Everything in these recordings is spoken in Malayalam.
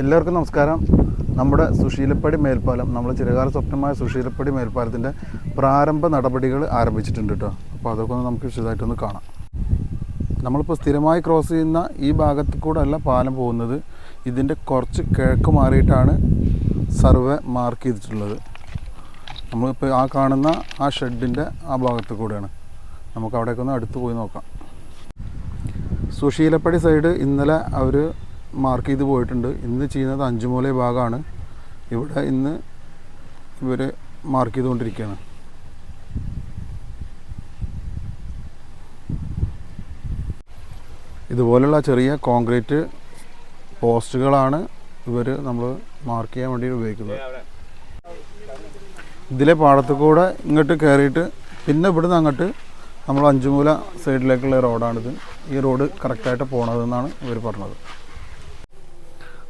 എല്ലാവർക്കും നമസ്കാരം. നമ്മുടെ സുശീലപ്പടി മേൽപ്പാലം നമ്മൾ ചിരകാല സ്വപ്നമായ സുശീലപ്പടി മേൽപ്പാലത്തിന്റെ പ്രാരംഭ നടപടികൾ ആരംഭിച്ചിട്ടുണ്ട് കേട്ടോ അപ്പോൾ അതൊക്കെ ഒന്ന് നമുക്ക് വിശദമായിട്ടൊന്ന് കാണാം. നമ്മളിപ്പോൾ സ്ഥിരമായി ക്രോസ് ചെയ്യുന്ന ഈ ഭാഗത്ത് കൂടെ അല്ല പാലം പോകുന്നത്. ഇതിന്റെ കുറച്ച് കിഴക്ക് മാറിയിട്ടാണ് സർവേ മാർക്ക് ചെയ്തിട്ടുള്ളത്. നമ്മളിപ്പോൾ ആ കാണുന്ന ആ ഷെഡിന്റെ ആ ഭാഗത്ത് കൂടെയാണ്. നമുക്ക് അവിടേക്കൊന്ന് അടുത്ത് പോയി നോക്കാം. സുശീലപ്പടി സൈഡ് ഇന്നലെ അവർ മാർക്ക് ചെയ്ത് പോയിട്ടുണ്ട്. ഇന്ന് ചെയ്യുന്നത് അഞ്ചുമൂല ഭാഗമാണ് ഇവിടെ ഇന്ന് ഇവർ മാർക്ക് ചെയ്തുകൊണ്ടിരിക്കുകയാണ്. ഇതുപോലുള്ള ചെറിയ കോൺക്രീറ്റ് പോസ്റ്റുകളാണ് ഇവർ നമ്മൾ മാർക്ക് ചെയ്യാൻ വേണ്ടി ഉപയോഗിക്കുന്നത്. ഇതിലെ പാടത്തു കൂടെ ഇങ്ങോട്ട് കയറിയിട്ട് പിന്നെ ഇവിടുന്ന് അങ്ങോട്ട് നമ്മൾ അഞ്ചുമൂല സൈഡിലേക്കുള്ള റോഡാണിത് ഈ റോഡ് കറക്റ്റായിട്ട് പോകണതെന്നാണ് ഇവർ പറഞ്ഞത്.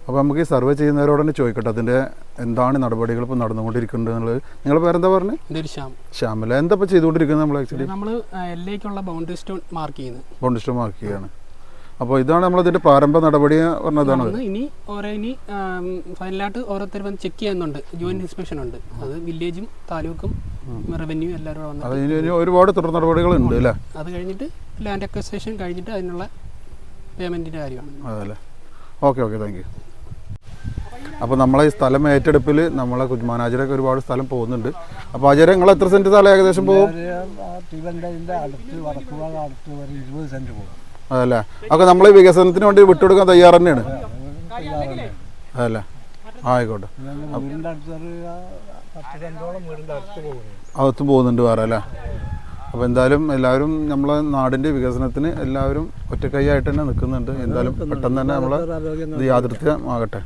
അപ്പോൾ നമുക്ക് ഈ സർവേ ചെയ്യുന്നവരോട് തന്നെ ചോദിക്കട്ടെ അതിന്റെ എന്താണ് നടപടികൾ ഇപ്പോൾ നടന്നുകൊണ്ടിരിക്കുന്നത് എന്നുള്ളത്. നിങ്ങളുടെ പേരെന്താ പറഞ്ഞത് ഒരു ശ്യാം. ശ്യാമല എന്താ ഇപ്പോൾ ചെയ്തുകൊണ്ടിരിക്കുന്നത് നമ്മൾ ആക്ച്വലി നമ്മൾ എല്ലേക്കുള്ള ബൗണ്ടറി സ്റ്റോൺ മാർക്ക് ചെയ്യുന്നത്. ബൗണ്ടറി സ്റ്റോൺ മാർക്ക് ചെയ്യാണ് അപ്പോൾ ഇതാണ് നമ്മളതിന്റെ പ്രാരംഭ നടപടി പറഞ്ഞതാണ് ഇനി ഓരോ ഇനി ഫൈനലായിട്ട് ഓരോരുത്തർ വന്ന് ചെക്ക് ചെയ്യുന്നുണ്ട്. ജോയിന്റ് ഇൻസ്പെക്ഷൻ ഉണ്ട്. അത് വില്ലേജും താലൂക്കും റവന്യൂ എല്ലാവരും ഇനി ഒരുപാട് തുടർ നടപടികൾ ഉണ്ട്. അല്ലേ? അത് കഴിഞ്ഞിട്ട് ലാൻഡ് അക്വസേഷൻ കഴിഞ്ഞിട്ട് അതിനുള്ള പേയ്മെന്റിന്റെ കാര്യമാണ്. അതല്ലേ ഓക്കെ ഓക്കെ താങ്ക് യു അപ്പോൾ നമ്മളെ ഈ സ്ഥലം ഏറ്റെടുപ്പിൽ നമ്മളെ കുജ്മാനാചരൊക്കെ ഒരുപാട് സ്ഥലം പോകുന്നുണ്ട്. അപ്പോൾ ആചാര്യ നിങ്ങൾ എത്ര സെന്റ് സ്ഥലം ഏകദേശം പോകും? അതല്ലേ? അപ്പോൾ നമ്മൾ ഈ വികസനത്തിന് വേണ്ടി വിട്ടുകൊടുക്കാൻ തയ്യാറ് തന്നെയാണ്. അതല്ലേ? ആയിക്കോട്ടെ. അകത്ത് പോകുന്നുണ്ട് വേറെ അല്ലേ? അപ്പോൾ എന്തായാലും എല്ലാവരും നമ്മളെ നാടിന്റെ വികസനത്തിന് എല്ലാവരും ഒറ്റക്കൈയായിട്ട് തന്നെ നിൽക്കുന്നുണ്ട്. എന്തായാലും പെട്ടെന്ന് തന്നെ നമ്മളെ യാതൃത്വമാകട്ടെ